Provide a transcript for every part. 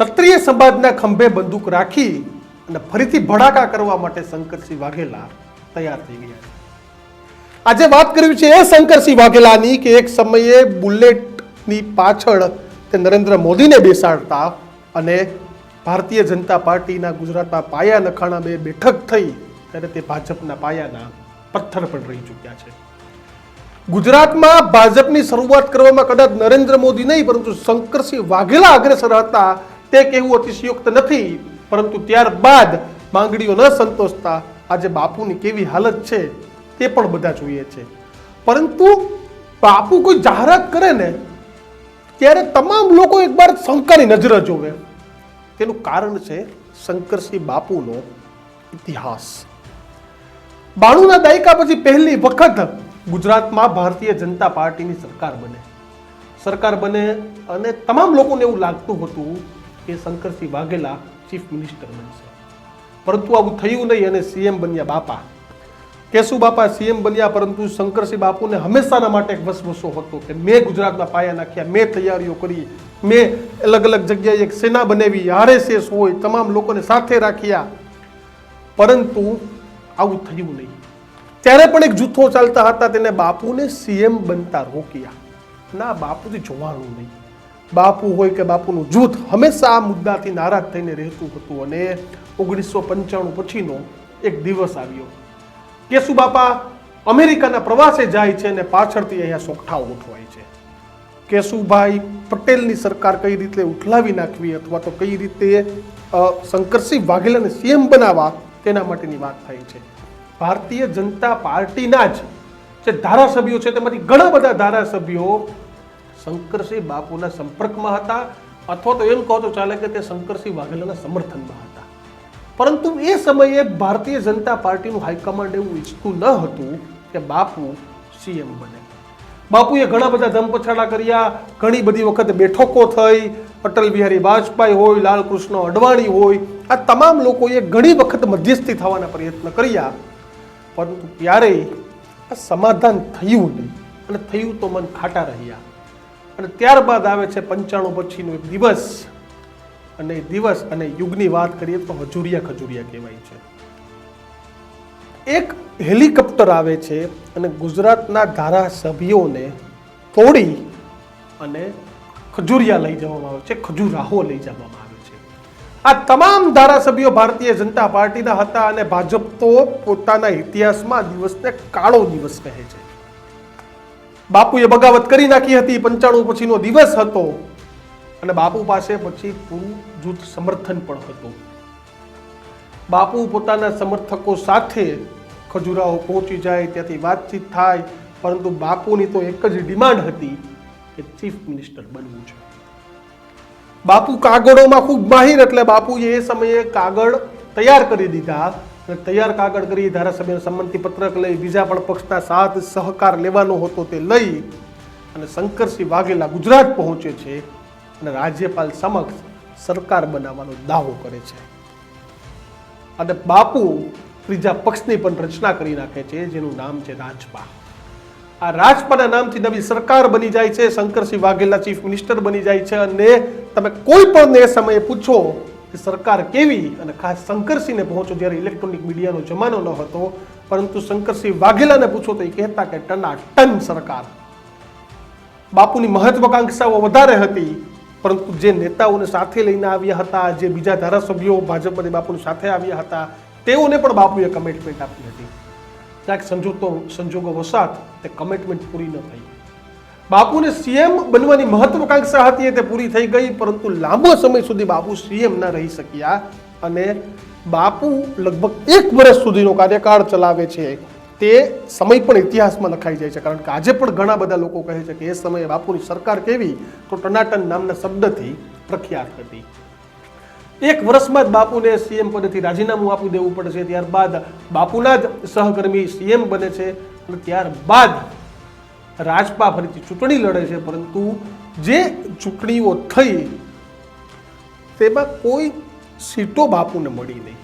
ક્ષત્રિય સમાજના ખંભે બંદૂક રાખી અને ફરીથી ભડાકા કરવા માટે શંકરસિંહ વાઘેલા તૈયાર થઈ ગયા આજે વાત કરવી છે એ શંકરસિંહ વાઘેલાની કે એક સમયે બુલેટની પાછળ તે નરેન્દ્ર મોદીને બેસાડતા અને ભારતીય જનતા પાર્ટીના ગુજરાતમાં પાયા નખાણા બે બેઠક થઈ ત્યારે તે ભાજપના પાયાના પથ્થર પણ રહી ચૂક્યા છે. ગુજરાતમાં ભાજપની શરૂઆત કરવામાં કદાચ નરેન્દ્ર મોદી નહીં, પરંતુ શંકરસિંહ વાઘેલા અગ્રેસર હતા તે કહેવું અતિશયોક્ત નથી, પરંતુ ત્યારબાદ માંગણીઓ ન સંતોષતા આજે બાપુની કેવી હાલત છે તે પણ બધા જોઈએ છે. પરંતુ બાપુ કોઈ જાહેરાત કરે ને, ત્યારે તમામ લોકો એકવાર શંકરની નજરે જોવે. તેનું કારણ છે શંકરસિંહ બાપુનો ઇતિહાસ. બાણુંના દાયકા પછી પહેલી વખત ગુજરાતમાં ભારતીય જનતા પાર્ટીની સરકાર બને. સરકાર બને અને તમામ લોકોને એવું લાગતું હતું કે શંકરસિંહ વાઘેલા ચીફ મિનિસ્ટર બનશે. પરંતુ આવું થયું નહીં અને સીએમ બન્યા બાપા. કેશુ બાપા સીએમ બન્યા, પરંતુ શંકરસિંહ બાપુને હંમેશાના માટે એક વસવસો હતો કે મેં ગુજરાતમાં પાયા નાખ્યા, મેં તૈયારીઓ કરી, મેં અલગ અલગ જગ્યાએ એક સેના બનાવી, આરએસએસ હોય, તમામ લોકોને સાથે રાખ્યા. પરંતુ આવું થયું નહીં. ત્યારે પણ એક જૂથો ચાલતા હતા, તેને બાપુને સીએમ બનતા રોક્યા. ના બાપુથી જોવાનું નહીં. બાપુ હોય કે બાપુનું જૂથ હંમેશા આ મુદ્દાથી નારાજ થઈને રહેતું હતું અને ઓગણીસો પંચાણું પછીનો એક દિવસ આવ્યો. કેશુ બાપા અમેરિકાના પ્રવાસે જાય છે અને પાછળથી અહીંયા સોગઠાઓ ઉઠવાય છે. કેશુભાઈ પટેલની સરકાર કઈ રીતે ઉઠલાવી નાખવી અથવા તો કઈ રીતે શંકરસિંહ વાઘેલાને સીએમ બનાવવા તેના માટેની વાત થાય છે. ભારતીય જનતા પાર્ટીના જ જે ધારાસભ્યો છે તેમાંથી ઘણા બધા ધારાસભ્યો શંકરસિંહ બાપુના સંપર્કમાં હતા, અથવા તો એમ કહો તો ચાલે કે તે શંકરસિંહ વાઘેલાના સમર્થનમાં હતા. પરંતુ એ સમયે ભારતીય જનતા પાર્ટીનું હાઈકમાન્ડ એવું ઈચ્છતું ન હતું કે બાપુ સીએમ બને. બાપુએ ઘણા બધા ધમપછાડા કર્યા, ઘણી બધી વખત બેઠકો થઈ, અટલ બિહારી વાજપેયી હોય, લાલકૃષ્ણ અડવાણી હોય, આ તમામ લોકોએ ઘણી વખત મધ્યસ્થી થવાના પ્રયત્ન કર્યા. પરંતુ ક્યારેય આ સમાધાન થયું નહીં અને થયું તો મન ખાટા રહ્યા. અને ત્યારબાદ આવે છે પંચાણું પછીનો એક દિવસ. અને એ દિવસ અને યુગની વાત કરીએ તો હજુરિયા ખજુરિયા કહેવાય છે. એક હેલિકોપ્ટર આવે છે અને ગુજરાતના ધારાસભ્યોને તોડી અને ખજુરિયા લઈ જવામાં આવે છે, ખજુરાહો લઈ જવામાં આવે છે. આ તમામ ધારાસભ્યો ભારતીય જનતા પાર્ટીના હતા અને ભાજપ તો પોતાના ઇતિહાસમાં દિવસને કાળો દિવસ કહે છે. બાપુએ બગાવત કરી નાખી હતી, પંચાણું પછીનો દિવસ હતો. અને બાપુ પાસે પછી પૂરું જૂથ સમર્થન પણ હતું. બાપુ પોતાના સમર્થકો સાથે ખજુરાહો પહોંચી જાય, ત્યાંથી વાતચીત થાય, પરંતુ બાપુની તો એક જ ડિમાન્ડ હતી કે ચીફ મિનિસ્ટર બનવું છે. બાપુ કાગળોમાં ખૂબ માહિર, એટલે બાપુએ એ સમયે કાગળ તૈયાર કરી દીધા. તૈયાર કાગળ કરી ધારાસભ્યને સંમતિ પત્રક લઈ બીજા પણ પક્ષના સાથ સહકાર લેવાનો હતો તે લઈ અને શંકરસિંહ વાઘેલા ગુજરાત પહોંચે છે અને રાજ્યપાલ સમક્ષ સરકાર બનાવવાનો દાવો કરે છે. અને બાપુ ત્રીજા પક્ષની પણ રચના કરી નાખે છે, જેનું નામ છે રાજપા. આ રાજપાના નામથી નવી સરકાર બની જાય છે, શંકરસિંહ વાઘેલા ચીફ મિનિસ્ટર બની જાય છે અને તમે કોઈ પણ એ સમયે પૂછો કે સરકાર કેવી અને ખાસ શંકરસિંહને પહોંચો જ્યારે ઇલેક્ટ્રોનિક મીડિયાનો જમાનો ન હતો, પરંતુ શંકરસિંહ વાઘેલાને પૂછો તો એ કહેતા કે ટના ટન સરકાર. બાપુની મહત્વાકાંક્ષાઓ વધારે હતી, પરંતુ જે નેતાઓને સાથે લઈને આવ્યા હતા, જે બીજા ધારાસભ્યો ભાજપની બાપુની સાથે આવ્યા હતા, તેઓને પણ બાપુએ કમિટમેન્ટ આપી હતી. ક્યાંક સંજોતો સંજોગો વસાત તે કમિટમેન્ટ પૂરી ન થઈ. બાપુને સીએમ બનવાની મહત્વકાંક્ષા હતી તે પૂરી થઈ ગઈ, પરંતુ લાંબો સમય સુધી બાપુ સીએમ ન રહી શક્યા અને બાપુ લગભગ એક વર્ષ સુધીનો કાર્યકાળ ચલાવે છે. તે સમય પણ ઇતિહાસમાં લખાઈ જાય છે, કારણ કે આજે પણ ઘણા બધા લોકો કહે છે કે એ સમયે બાપુની સરકાર કેવી તો ટનાટન નામના શબ્દથી પ્રખ્યાત હતી. એક વર્ષમાં જ બાપુને સીએમ પદેથી રાજીનામું આપી દેવું પડશે, ત્યારબાદ બાપુના જ સહકર્મી સીએમ બને છે અને ત્યારબાદ રાજપા ફરીથી ચૂંટણી લડે છે, પરંતુ જે ચૂંટણીઓ થઈ, તેમાં કોઈ સીટો બાપુને મળી નહીં.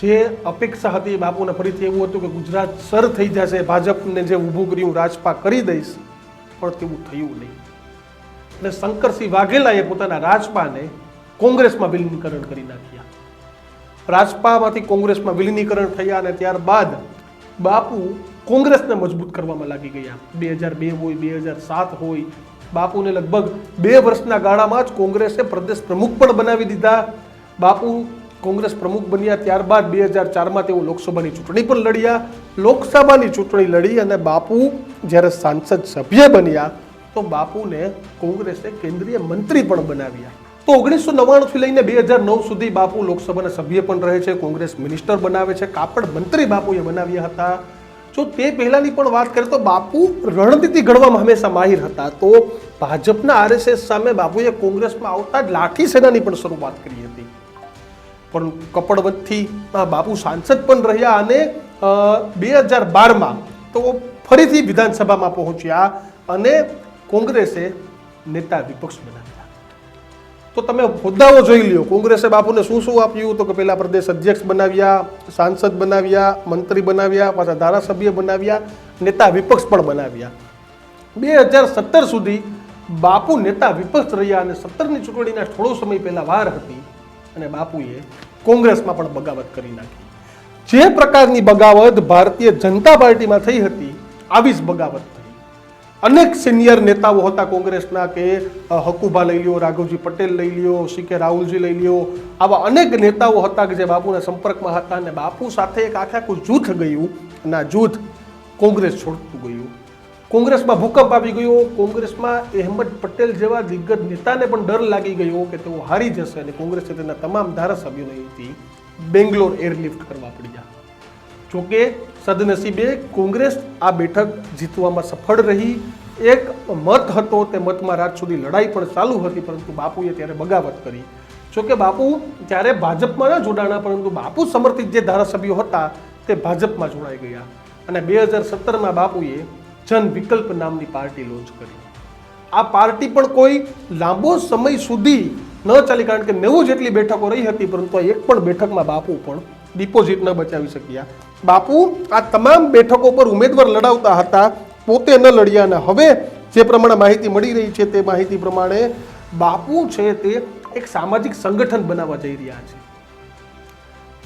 જે અપેક્ષા હતી બાપુને ફરીથી એવું હતું કે ગુજરાત સર થઈ જશે, ભાજપને જે ઊભું કર્યું, રાજપા કરી દઈશ, પણ તેવું થયું નહીં. અને શંકરસિંહ વાઘેલાએ પોતાના રાજપાને કોંગ્રેસમાં વિલીનીકરણ કરી નાખ્યા. રાજપામાંથી કોંગ્રેસમાં વિલીનીકરણ થયા અને ત્યારબાદ બાપુ કોંગ્રેસને મજબૂત કરવામાં લાગી ગયા. બે હજાર બે હોય, બે હજાર સાત હોય, બાપુને લગભગ બે વર્ષના ગાળામાં જ કોંગ્રેસે પ્રદેશ પ્રમુખ પણ બનાવી દીધા. બાપુ કોંગ્રેસ પ્રમુખ બન્યા ત્યારબાદ બે હજાર ચારમાં તેઓ લોકસભાની ચૂંટણી પણ લડ્યા. લોકસભાની ચૂંટણી લડી અને બાપુ જ્યારે સાંસદ સભ્ય બન્યા, તો બાપુને કોંગ્રેસે કેન્દ્રીય મંત્રી પણ બનાવ્યા. તો ઓગણીસો નવ્વાણુંથી લઈને બે હજાર નવ સુધી બાપુ લોકસભાના સભ્ય પણ રહે છે, કોંગ્રેસ મિનિસ્ટર બનાવે છે, કાપડ મંત્રી બાપુએ બનાવ્યા હતા. જો તે પહેલાંની પણ વાત કરીએ તો બાપુ રણનીતિ ઘડવામાં હંમેશા માહિર હતા. તો ભાજપના આરએસએસ સામે બાપુએ કોંગ્રેસમાં આવતા જ લાઠી સેનાની પણ શરૂઆત કરી હતી. પણ કપડવતથી બાપુ સાંસદ પણ રહ્યા અને બે હજાર બારમાં તો ફરીથી વિધાનસભામાં પહોંચ્યા અને કોંગ્રેસે નેતા વિપક્ષ બનાવ્યા. તો તમે હોદ્દાઓ જોઈ લ્યો. કોંગ્રેસે બાપુને શું શું આપ્યું? તો કે પહેલાં પ્રદેશ અધ્યક્ષ બનાવ્યા, સાંસદ બનાવ્યા, મંત્રી બનાવ્યા, પાછા ધારાસભ્ય બનાવ્યા, નેતા વિપક્ષ પણ બનાવ્યા. બે હજાર સત્તર સુધી બાપુ નેતા વિપક્ષ રહ્યા અને સત્તરની ચૂંટણીના થોડો સમય પહેલાં વાર હતી અને બાપુએ કોંગ્રેસમાં પણ બગાવત કરી નાખી. જે પ્રકારની બગાવત ભારતીય જનતા પાર્ટીમાં થઈ હતી, આવી જ બગાવત અનેક સિનિયર નેતાઓ હતા કોંગ્રેસના કે હકુભા લઈ લ્યો, રાઘવજી પટેલ લઈ લ્યો, સી કે રાહુલજી લઈ લ્યો. આવા અનેક નેતાઓ હતા કે જે બાપુના સંપર્કમાં હતા અને બાપુ સાથે એક આખે આખું જૂથ ગયું અને આ જૂથ કોંગ્રેસ છોડતું ગયું. કોંગ્રેસમાં ભૂકંપ આવી ગયો. કોંગ્રેસમાં અહેમદ પટેલ જેવા દિગ્ગજ નેતાને પણ ડર લાગી ગયો કે તેઓ હારી જશે અને કોંગ્રેસે તેના તમામ ધારાસભ્યોને બેંગ્લોર એરલિફ્ટ કરવા પડ્યા. જોકે સદનસીબે કોંગ્રેસ આ બેઠક જીતવામાં સફળ રહી. એક મત હતો તે મતમાં રાત સુધી લડાઈ પણ ચાલુ હતી, પરંતુ બાપુએ ત્યારે બગાવત કરી. જોકે બાપુ ત્યારે ભાજપમાં ન જોડાણા, પરંતુ બાપુ સમર્થિત જે ધારાસભ્યો હતા તે ભાજપમાં જોડાઈ ગયા અને બે હજાર સત્તરમાં બાપુએ જન વિકલ્પ નામની પાર્ટી લોન્ચ કરી. આ પાર્ટી પણ કોઈ લાંબો સમય સુધી ન ચાલી, કારણ કે નેવું જેટલી બેઠકો રહી હતી, પરંતુ આ એક પણ બેઠકમાં બાપુ પણ ડિપોઝિટ ન બચાવી શક્યા. બાપુ, આ તમામ બેઠકો પર ઉમેદવાર લડાવતા હતા, પોતે ન લડ્યા ને હવે જે પ્રમાણે માહિતી મળી રહી છે તે માહિતી પ્રમાણે બાપુ છે તે એક સામાજિક સંગઠન બનાવવા જઈ રહ્યા છે.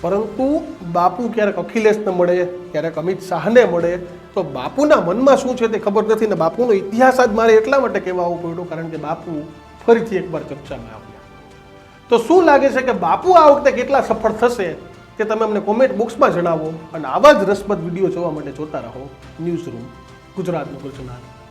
પરંતુ બાપુ ક્યારેક અખિલેશને મળે, ક્યારેક અમિત શાહને મળે, તો બાપુના મનમાં શું છે તે ખબર નથી ને બાપુનો ઇતિહાસ જ મારે એટલા માટે કહેવા આવવો પડ્યો કારણ કે બાપુ ફરીથી એકવાર ચર્ચામાં આવ્યા. તો શું લાગે છે કે બાપુ આ વખતે કેટલા સફળ થશે? તે તમે અમને કોમેન્ટ બોક્સમાં જણાવો અને આવા જ રસપ્રદ વીડિયો જોવા માટે જોતા રહો. ન્યૂઝ રૂમ ગુજરાતનું ગુજરાત